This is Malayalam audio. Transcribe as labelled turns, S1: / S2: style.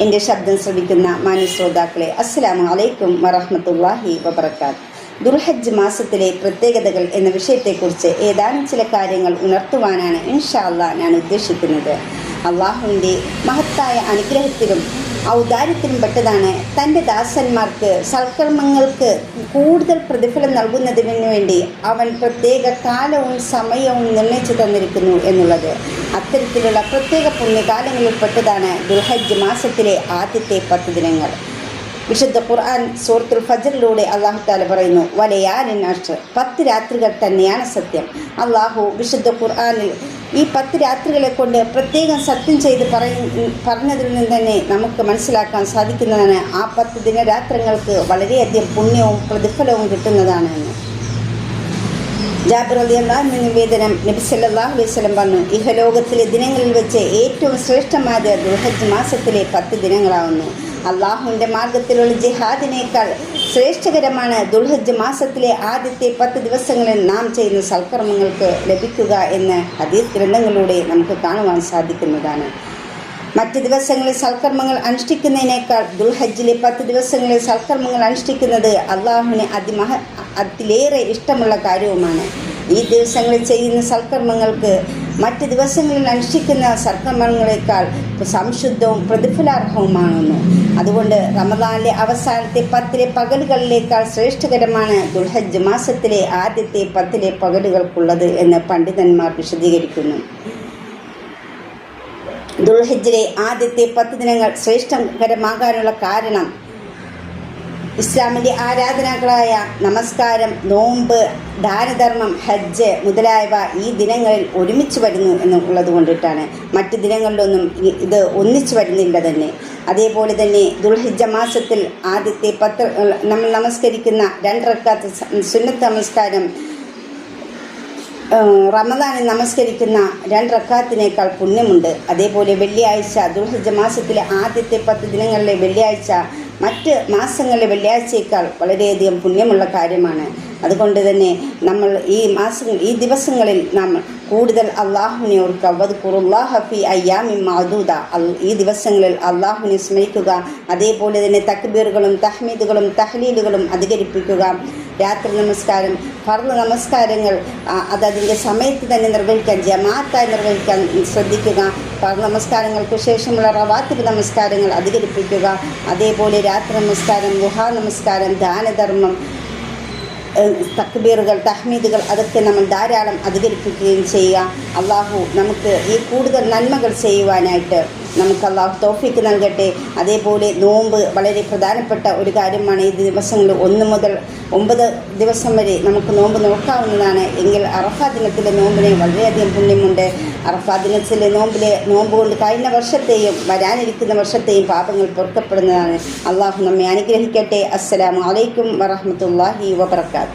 S1: എന്റെ ശബ്ദം ശ്രവിക്കുന്ന മാന്യ ശ്രോതാക്കളെ അസ്സലാമു അലൈക്കും വറഹ്മത്തുള്ളാഹി വബർക്കാത്ത് ദുർഹജ്ജ് മാസത്തിലെ പ്രത്യേകതകൾ എന്ന വിഷയത്തെക്കുറിച്ച് ഏതാനും ചില കാര്യങ്ങൾ ഉണർത്തുവാനാണ് ഇൻഷാല്ല ഞാൻ ഉദ്ദേശിക്കുന്നത്. അള്ളാഹുവിന്റെ മഹത്തായ അനുഗ്രഹത്തിലും ഔദാര്യത്തിലും പെട്ടതാണ് തന്റെ ദാസന്മാർക്ക് സൽക്കർമ്മങ്ങൾക്ക് കൂടുതൽ പ്രതിഫലം നൽകുന്നതിനു വേണ്ടി അവൻ പ്രത്യേക കാലവും സമയവും നിർണയിച്ചു തന്നിരിക്കുന്നു എന്നുള്ളത്. അത്തരത്തിലുള്ള പ്രത്യേക പുണ്യകാലങ്ങളിൽപ്പെട്ടതാണ് ദുൽഹജ്ജ് മാസത്തിലെ ആദ്യത്തെ പത്ത് ദിനങ്ങൾ. വിശുദ്ധ ഖുർആൻ സൂറത്തുൽ ഫജറിലൂടെ അള്ളാഹു താല പറയുന്നു വലയാലിൻ അഷ് പത്ത് രാത്രികൾ തന്നെയാണ് സത്യം. അള്ളാഹു വിശുദ്ധ ഖുർആനിൽ ഈ പത്ത് രാത്രികളെ കൊണ്ട് പ്രത്യേകം സത്യം ചെയ്ത് പറയ പറഞ്ഞതിൽ നിന്ന് തന്നെ നമുക്ക് മനസ്സിലാക്കാൻ സാധിക്കുന്നതാണ് ആ പത്ത് ദിനരാത്രങ്ങൾക്ക് വളരെയധികം പുണ്യവും പ്രതിഫലവും കിട്ടുന്നതാണ് എന്ന്. ജാബിർ അലി അള്ളാഹിന് നിവേദനം നബി സല്ലല്ലാഹു അലൈഹി വസല്ലം പറഞ്ഞു ഇഹലോകത്തിലെ ദിനങ്ങളിൽ വെച്ച് ഏറ്റവും ശ്രേഷ്ഠമായ ദുൽഹജ്ജ് മാസത്തിലെ പത്ത് ദിനങ്ങളാവുന്നു. അള്ളാഹുവിന്റെ മാർഗത്തിലുള്ള ജിഹാദിനേക്കാൾ ശ്രേഷ്ഠകരമാണ് ദുൽഹജ്ജ് മാസത്തിലെ ആദ്യത്തെ പത്ത് ദിവസങ്ങളിൽ നാം ചെയ്യുന്ന സൽക്കർമ്മങ്ങൾക്ക് ലഭിക്കുക എന്ന് ഹദീസ് ഗ്രന്ഥങ്ങളിലൂടെ നമുക്ക് കാണുവാൻ സാധിക്കുന്നതാണ്. മറ്റ് ദിവസങ്ങളിൽ സൽക്കർമ്മങ്ങൾ അനുഷ്ഠിക്കുന്നതിനേക്കാൾ ദുൽഹജ്ജിലെ പത്ത് ദിവസങ്ങളിൽ സൽക്കർമ്മങ്ങൾ അനുഷ്ഠിക്കുന്നത് അള്ളാഹുവിന് അതിമഹ അതിലേറെ ഇഷ്ടമുള്ള കാര്യവുമാണ്. ഈ ദിവസങ്ങളിൽ ചെയ്യുന്ന സൽക്കർമ്മങ്ങൾക്ക് മറ്റ് ദിവസങ്ങളിൽ അനുഷ്ഠിക്കുന്ന സൽക്കർമ്മങ്ങളെക്കാൾ സംശുദ്ധവും പ്രതിഫലാർഹവുമാണെന്നു അതുകൊണ്ട് റമദാനിലെ അവസാനത്തെ പത്തിലെ പകലുകളിലേക്കാൾ ശ്രേഷ്ഠകരമാണ് ദുൽഹജ്ജ് മാസത്തിലെ ആദ്യത്തെ പത്തിലെ പകലുകൾക്കുള്ളത് എന്ന് പണ്ഡിതന്മാർ വിശദീകരിക്കുന്നു. ദുൽഹജ്ജിലെ ആദ്യത്തെ പത്ത് ദിനങ്ങൾ ശ്രേഷ്ഠകരമാകാനുള്ള കാരണം ഇസ്ലാമിന്റെ ആരാധനകളായ നമസ്കാരം നോമ്പ് ദാനധർമ്മം ഹജ്ജ് മുതലായവ ഈ ദിനങ്ങളിൽ ഒരുമിച്ച് വരുന്നു എന്നുള്ളത് കൊണ്ടിട്ടാണ്. മറ്റ് ദിനങ്ങളിലൊന്നും ഇത് ഒന്നിച്ചു വരുന്നില്ല തന്നെ. അതേപോലെ തന്നെ ദുൽഹിജ മാസത്തിൽ ആദ്യത്തെ പത്ത് നമ്മൾ നമസ്കരിക്കുന്ന രണ്ടരക്കാത്ത സുന്നത്ത് നമസ്കാരം റമദാനിൽ നമസ്കരിക്കുന്ന രണ്ട് റക്കാത്തിനേക്കാൾ പുണ്യമുണ്ട്. അതേപോലെ വെള്ളിയാഴ്ച ദുർഹജ മാസത്തിലെ ആദ്യത്തെ പത്ത് ദിനങ്ങളിലെ വെള്ളിയാഴ്ച മറ്റ് മാസങ്ങളിലെ വെള്ളിയാഴ്ചയേക്കാൾ വളരെയധികം പുണ്യമുള്ള കാര്യമാണ്. അതുകൊണ്ട് തന്നെ നമ്മൾ ഈ മാസങ്ങൾ ഈ ദിവസങ്ങളിൽ നാം കൂടുതൽ അള്ളാഹുവിനെ ഓർക്കുക. വദ്കുറുല്ലാഹ ഫി അയ്യാമി മഅദൂദ. ഈ ദിവസങ്ങളിൽ അള്ളാഹുവിനെ സ്മരിക്കുക. അതേപോലെ തന്നെ തക്ബീറുകളും തഹ്മീദുകളും തഹ്ലീലുകളും അധികരിപ്പിക്കുക. രാത്രി നമസ്കാരം ഫർദ് നമസ്കാരങ്ങൾ അതതിന്റെ സമയത്ത് തന്നെ നിർവഹിക്കാൻ ജമാഅത്തായി നിർവഹിക്കാൻ ശ്രദ്ധിക്കുക. ഫർദ് നമസ്കാരങ്ങൾക്ക് ശേഷമുള്ള റവാത്തിബ് നമസ്കാരങ്ങൾ അധികരിപ്പിക്കുക. അതേപോലെ രാത്രി നമസ്കാരം ഗുഹാ നമസ്കാരം ദാനധർമ്മം തക്ബീറുകൾ തഹ്മീദുകൾ അതൊക്കെ നമ്മൾ ധാരാളം അധികരിപ്പിക്കുകയും ചെയ്യുക. അള്ളാഹു നമുക്ക് ഈ കൂടുതൽ നന്മകൾ ചെയ്യുവാനായിട്ട് നമുക്ക് അള്ളാഹു തോഫിക്ക് നൽകട്ടെ. അതേപോലെ നോമ്പ് വളരെ പ്രധാനപ്പെട്ട ഒരു കാര്യമാണ് ഈ ദിവസങ്ങളിൽ ഒന്ന് മുതൽ ഒമ്പത് ദിവസം വരെ നമുക്ക് നോമ്പ് നോക്കാവുന്നതാണ്. എങ്കിൽ അറഫാ ദിനത്തിലെ നോമ്പിന് വളരെയധികം പുണ്യമുണ്ട്. അറഫാ ദിനത്തിലെ നോമ്പിലെ നോമ്പ് കൊണ്ട് കഴിഞ്ഞ വർഷത്തെയും വരാനിരിക്കുന്ന വർഷത്തെയും പാപങ്ങൾ പൊറുക്കപ്പെടുന്നതാണ്. അള്ളാഹു നമ്മെ അനുഗ്രഹിക്കട്ടെ. അസ്സലാമലൈക്കും അലൈക്കും വറഹ്മത്തുള്ളാഹി വബർക്കാത്തു